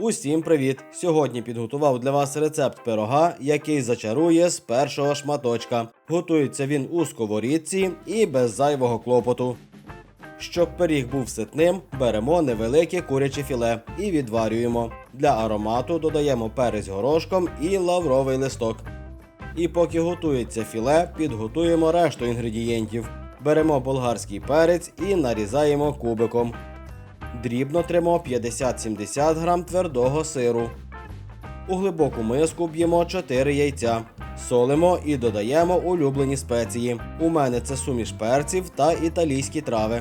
Усім привіт! Сьогодні підготував для вас рецепт пирога, який зачарує з першого шматочка. Готується він у сковорідці і без зайвого клопоту. Щоб пиріг був ситним, беремо невелике куряче філе і відварюємо. Для аромату додаємо перець горошком і лавровий листок. І поки готується філе, підготуємо решту інгредієнтів. Беремо болгарський перець і нарізаємо кубиком. Дрібно тримо 50-70 грам твердого сиру. У глибоку миску б'ємо 4 яйця. Солимо і додаємо улюблені спеції. У мене це суміш перців та італійські трави.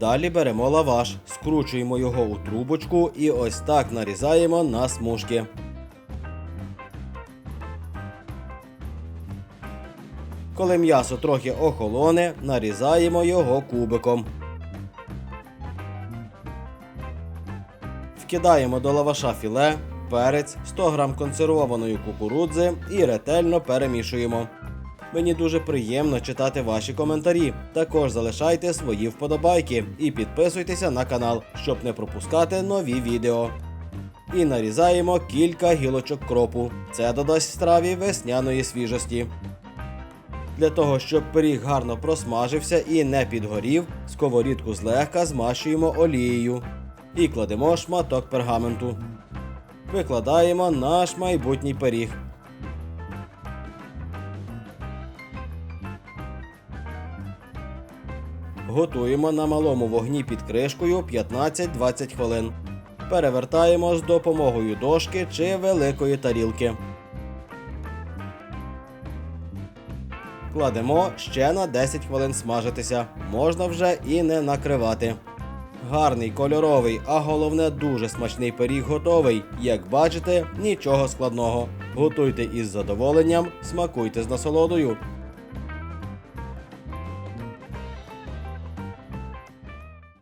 Далі беремо лаваш, скручуємо його у трубочку і ось так нарізаємо на смужки. Коли м'ясо трохи охолоне, нарізаємо його кубиком. Вкидаємо до лаваша філе, перець, 100 г консервованої кукурудзи і ретельно перемішуємо. Мені дуже приємно читати ваші коментарі. Також залишайте свої вподобайки і підписуйтеся на канал, щоб не пропускати нові відео. І нарізаємо кілька гілочок кропу. Це додасть страві весняної свіжості. Для того, щоб пиріг гарно просмажився і не підгорів, сковорідку злегка змащуємо олією і кладемо шматок пергаменту. Викладаємо наш майбутній пиріг. Готуємо на малому вогні під кришкою 15-20 хвилин. Перевертаємо з допомогою дошки чи великої тарілки. Кладемо ще на 10 хвилин смажитися. Можна вже і не накривати. Гарний кольоровий, а головне дуже смачний пиріг готовий. Як бачите, нічого складного. Готуйте із задоволенням, смакуйте з насолодою.